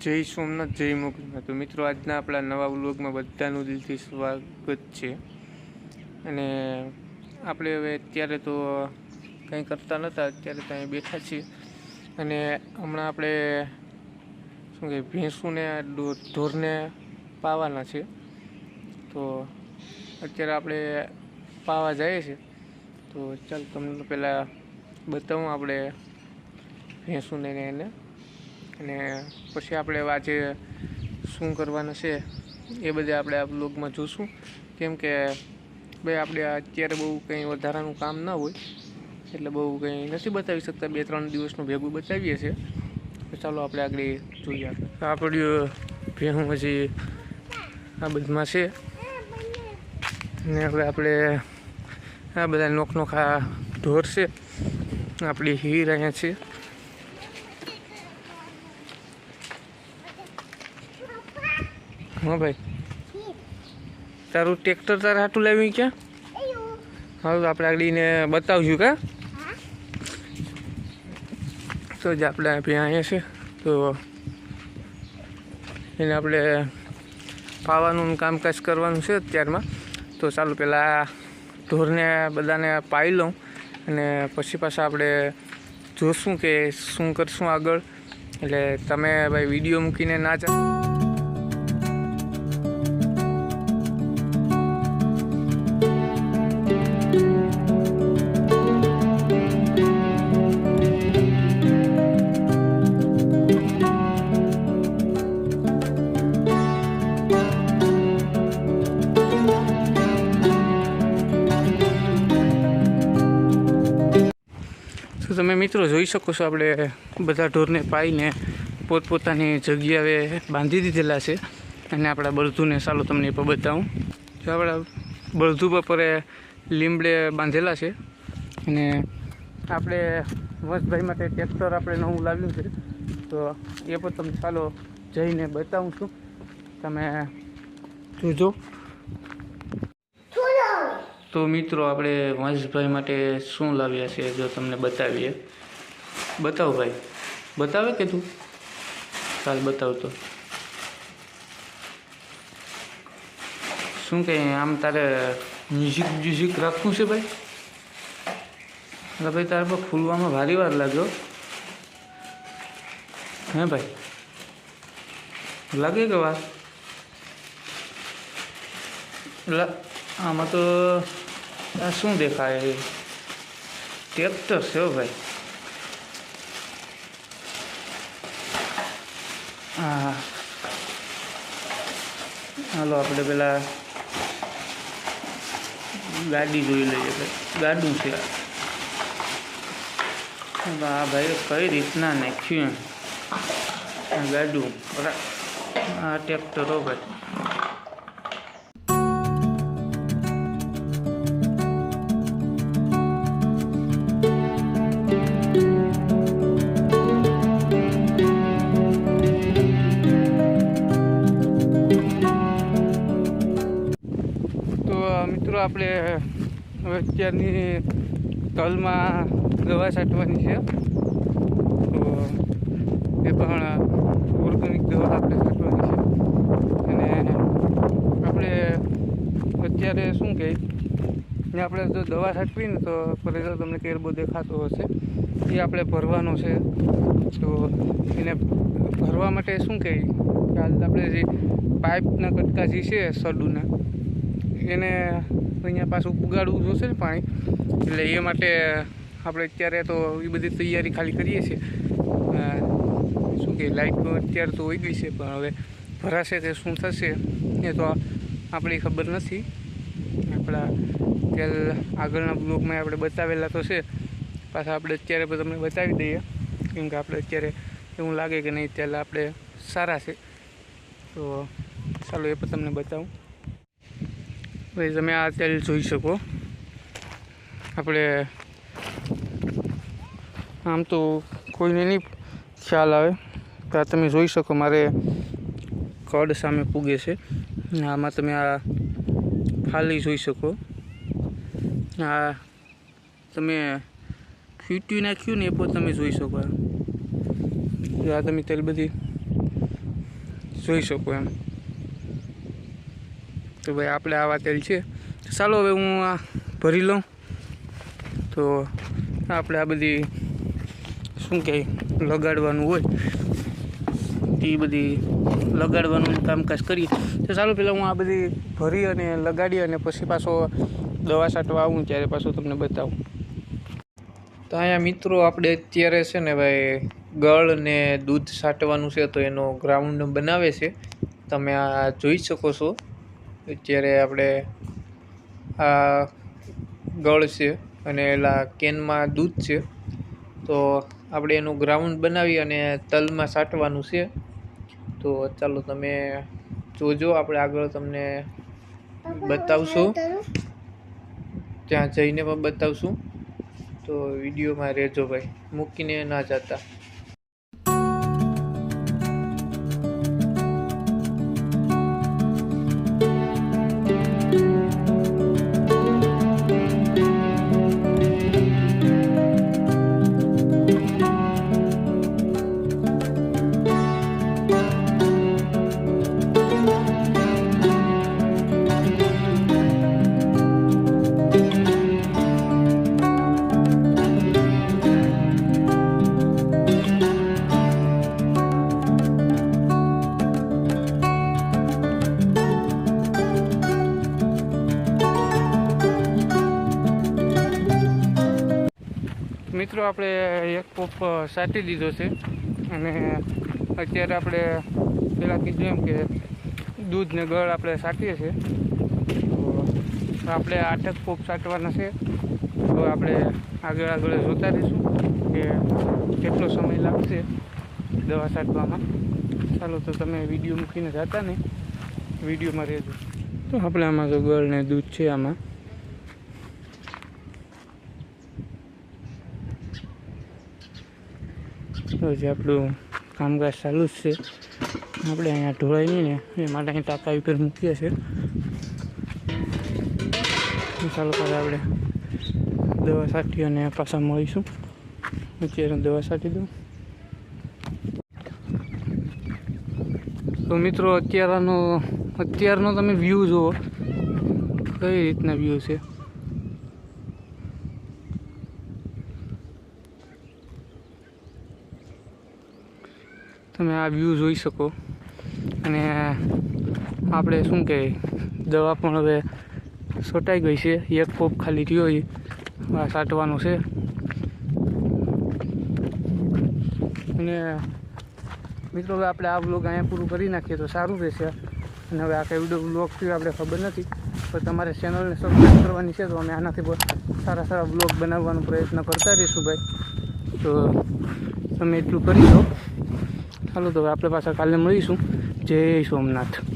જય સોમનાથ, જય મોગલમાં તો મિત્રો, આજના આપણા નવા વ્લોગમાં બધાનું દિલથી સ્વાગત છે. અને આપણે હવે અત્યારે તો કંઈ કરતા નહોતા, અત્યારે તો અહીં બેઠા છીએ. અને હમણાં આપણે, શું કહે ભેંસુને ઢોરને પાવાના છે. તો અત્યારે આપણે પાવા જઈએ છીએ. તો ચાલ, તમને પહેલાં બતાવું આપણે ભેંસુને એને. અને પછી આપણે આજે શું કરવાનું છે, એ બધે આપણે આ બ્લોગમાં જોઈશું કેમ કે ભાઈ આપણે અત્યારે બહુ કંઈ વધારાનું કામ ના હોય, એટલે બહુ કંઈ નથી બતાવી શકતા. બે ત્રણ દિવસનું ભેગું બતાવીએ છીએ. ચાલો આપણે આગળ જોઈએ આપણું ભેહું હજી આ બધમાં છે, ને હવે આપણે આ બધા નોખ નોખા ઢોર છે, આપણી હીર અહીંયા છે. હા ભાઈ. તારું ટ્રેક્ટર તારે હાટું લાવ્યું ક્યાં? હવે આપણે આગળને બતાવશું, કા? તો જ આપણે ત્યાં અહીંયા છે. તો એને આપણે પાવાનું કામકાજ કરવાનું છે અત્યારમાં. તો ચાલો પહેલાં ઢોરને બધાને પાઈ લઉં અને પછી પાછા આપણે જોશું કે શું કરશું આગળ. એટલે તમે ભાઈ વીડિયો મૂકીને ના ચાલો તો તમે મિત્રો જોઈ શકો છો આપણે બધા ઢોરને પાઈને પોતપોતાની જગ્યાએ બાંધી દીધેલા છે અને આપણા બળધુને ચાલો તમને પણ બતાવું. જો આપણા બળધુ બપોરે લીમડે બાંધેલા છે અને આપણે વંશભાઈ માટે ટ્રેક્ટર આપણે નવું લાવ્યું છે. તો એ પણ તમને ચાલો જઈને બતાવું છું. તમે જોજો. તો મિત્રો, આપણે વંશભાઈ માટે શું લાવ્યા છે, જો તમને બતાવીએ. બતાવ ભાઈ. બતાવે કે તું? ચાલ બતાવ તો. શું કે, આમ તારે મ્યુઝિક મ્યુઝિક રાખવું છે ભાઈ? એટલે ભાઈ, તારે પર ખુલવામાં ભારી વાર લાગ્યો હે. ભાઈ? લાગે કે વાર? આમાં તો આ શું દેખાય? ટ્રેક્ટર છે ભાઈ. હા હાલો, આપણે પેલા ગાડી જોઈ લઈએ ભાઈ. ગાડું છે આ. ભાઈ કઈ રીતના નાખ્યું ગાડું. બરાબર આ ટ્રેક્ટર ભાઈ. મિત્રો, આપણે અત્યારની તલમાં દવા છાંટવાની છે. તો એ પણ ઓર્ગેનિક દવા આપણે છાંટવાની છે. અને આપણે અત્યારે શું કહે ને આપણે જો દવા છાંટવી ને તો ફરેલો તમને કેરબો દેખાતો હશે. એ આપણે ભરવાનો છે. તો એને ભરવા માટે શું કહે હાલ આપણે જે પાઇપના કટકા જે છે સડુના, એને અહીંયા પાછું ઉગાડવું જોશે ને પાણી, એટલે એ માટે આપણે અત્યારે તો એ બધી તૈયારી ખાલી કરીએ છીએ. શું કે લાઇટ અત્યારે તો હોઈ ગઈ છે, પણ હવે ભરાશે કે શું થશે એ તો આપણી ખબર નથી. આપણા તેલ આગળના બ્લોગમાં આપણે બતાવેલા તો છે. પાછા આપણે અત્યારે પણ તમને બતાવી દઈએ, કેમ કે આપણે અત્યારે એવું લાગે કે નહીં તેલ આપણે સારા છે. તો ચાલો એ પણ તમને બતાવું. ભાઈ, તમે આ તેલ જોઈ શકો. આપણે આમ તો કોઈને નહીં ખ્યાલ આવે તો આ તમે જોઈ શકો, મારે કડ સામે પૂગે છે. આમાં તમે આ ફાલી જોઈ શકો. આ તમે ફીટ્યું નાખ્યું ને એ પણ તમે જોઈ શકો આ તમે તેલ બધી જોઈ શકો એમ. તો ભાઈ આપણે આવા તેલ છે. ચાલો હવે હું આ ભરી લઉં. તો આપણે આ બધી શું કહે લગાડવાનું હોય. એ બધી લગાડવાનું કામકાજ કરીએ. તો ચાલો પહેલાં હું આ બધી ભરી અને લગાડી અને પછી પાછો દવા છાંટવા આવું ત્યારે પાછું તમને બતાવું. તો અહીંયા મિત્રો આપણે અત્યારે છે ને ભાઈ ગળ ને દૂધ છાંટવાનું છે તો એનો ગ્રાઉન્ડ બનાવે છે. તમે આ જોઈ શકો છો. અત્યારે આપણે આ ગળ છે અને એલા કેનમાં દૂધ છે. તો આપણે એનું ગ્રાઉન્ડ બનાવી અને તલમાં સાટવાનું છે. તો ચાલો તમે જોજો, આપણે આગળ તમને બતાવશું. ત્યાં જઈને પણ બતાવશું. તો વિડીયોમાં રહેજો ભાઈ, મૂકીને ના જતા. મિત્રો, આપણે એક પોપ સાટી દીધો છે. અને અત્યારે આપણે પહેલાં કીધું એમ કે દૂધ ને ગળ આપણે સાટીએ છીએ. તો આપણે આઠક પોપ સાટવાના છે. તો આપણે આગળ આગળ જોતા રહીશું કે કેટલો સમય લાગશે દવા સાટવામાં. ચાલો તો તમે વીડિયો મૂકીને જતા ને. વિડીયોમાં રહેજો. તો આપણે આમાં જો ગળ ને દૂધ છે આમાં. જે આપણું કામકાજ ચાલુ જ છે. આપણે અહીંયા ઢોળાય નહીં ને, એ માટે અહીં ટાંકા ઉપર મૂકીએ છીએ. ચાલો ત્યારે આપણે દવા છાંટી અને પાછા મળીશું. અત્યારે દવા છાંટી દઉં. તો મિત્રો, અત્યારનો અત્યારનો તમે વ્યૂ જુઓ. કઈ રીતના વ્યૂ છે? તમે આ વ્યૂ જોઈ શકો. અને આપણે શું કહે દવા પણ હવે છોટાઈ ગઈ છે. એક પોપ ખાલી રહ્યો એ આ છાંટવાનો છે. અને મિત્રો, હવે આપણે આ બ્લોગ અહીંયા પૂરું કરી નાખીએ તો સારું રહેશે. અને હવે આ કઈ બ્લોગ થયો આપણે ખબર નથી. પણ તમારે ચેનલને સબસ્ક્રાઈબ કરવાની છે તો અમે આનાથી સારા સારા બ્લોગ બનાવવાનો પ્રયત્ન કરતા રહીશું ભાઈ. તો તમે એટલું કરી દો ચાલો તો આપણે પાછા કાલે મળીશું. જય સોમનાથ.